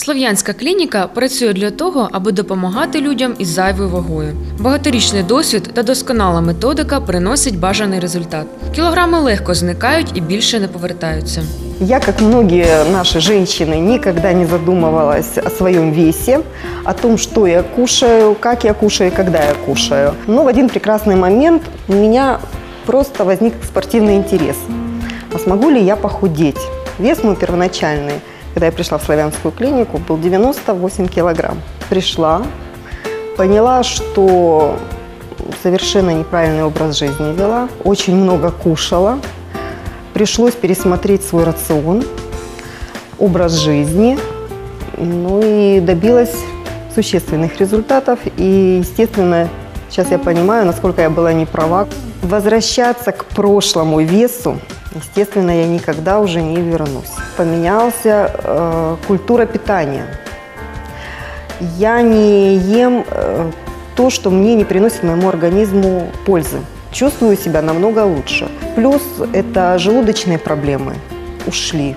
Слов'янська клініка працює для того, аби допомагати людям із зайвою вагою. Багаторічний досвід та досконала методика приносять бажаний результат. Кілограми легко зникають і більше не повертаються. Я, как многие наши женщины, никогда не задумывалась о своем весе, о том, что я кушаю, как я кушаю и когда я кушаю. Но в один прекрасный момент у меня просто возник спортивный интерес. А смогу ли я похудеть? Вес мой первоначальный, когда я пришла в славянскую клинику, был 98 килограмм. Пришла, поняла, что совершенно неправильный образ жизни вела, очень много кушала, пришлось пересмотреть свой рацион, образ жизни, ну и добилась существенных результатов. И, естественно, сейчас я понимаю, насколько я была не права. Возвращаться к прошлому весу, естественно, я никогда уже не вернусь. Поменялся э, культура питания. Я не ем э, то, что мне не приносит моему организму пользы. Чувствую себя намного лучше. Плюс это желудочные проблемы ушли.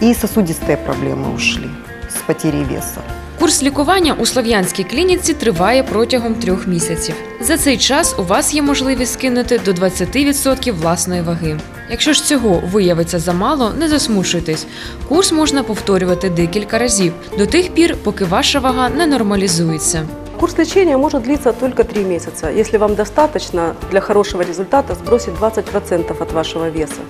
И сосудистые проблемы ушли с потерей веса. Курс лікування у Слов'янській клініці триває протягом трьох місяців. За цей час у вас є можливість скинути до 20% власної ваги. Якщо ж цього виявиться замало, не засмушуйтесь. Курс можна повторювати декілька разів до тих пір, поки ваша вага не нормалізується. Курс лечения может длиться только 3 месяца, если вам достаточно для хорошего результата сбросить 20% от вашего веса.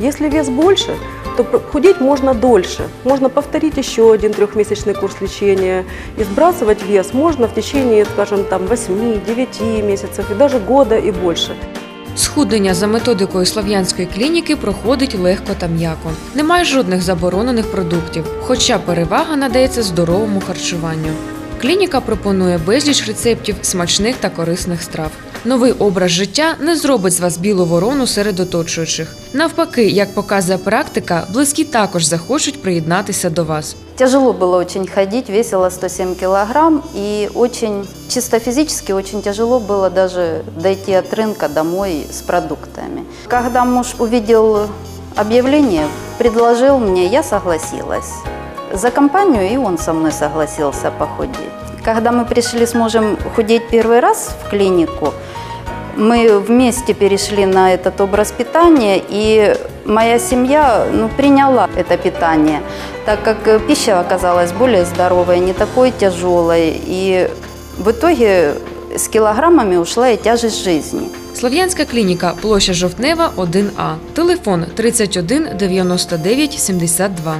Если вес больше, то худеть можно дольше. Можно повторить еще один трехмесячный курс лечения. И сбрасывать вес можно в течение, скажем, там 8-9 месяцев и даже года и больше. Схуднення за методикою Слов'янської клініки проходить легко та м'яко. Немає жодних заборонених продуктів, хоча перевага надається здоровому харчуванню. Клініка пропонує безліч рецептів смачних та корисних страв. Новий образ життя не зробить з вас білу ворону серед оточуючих. Навпаки, як показує практика, близькі також захочуть приєднатися до вас. Тяжело было очень ходить, весила 107 килограмм, и очень, чисто физически, очень тяжело было даже дойти от рынка домой с продуктами. Когда муж увидел объявление, предложил мне, я согласилась. За компанию и он со мной согласился похудеть. Когда мы пришли с мужем худеть первый раз в клинику, мы вместе перешли на этот образ питания, и моя семья ну, приняла это питание, так как э, пища оказалась более здоровой, не такой тяжелой. И в итоге с килограммами ушла и тяжесть жизни. Слов'янська клініка, площа Жовтнева, 1А. Телефон 31 99 72.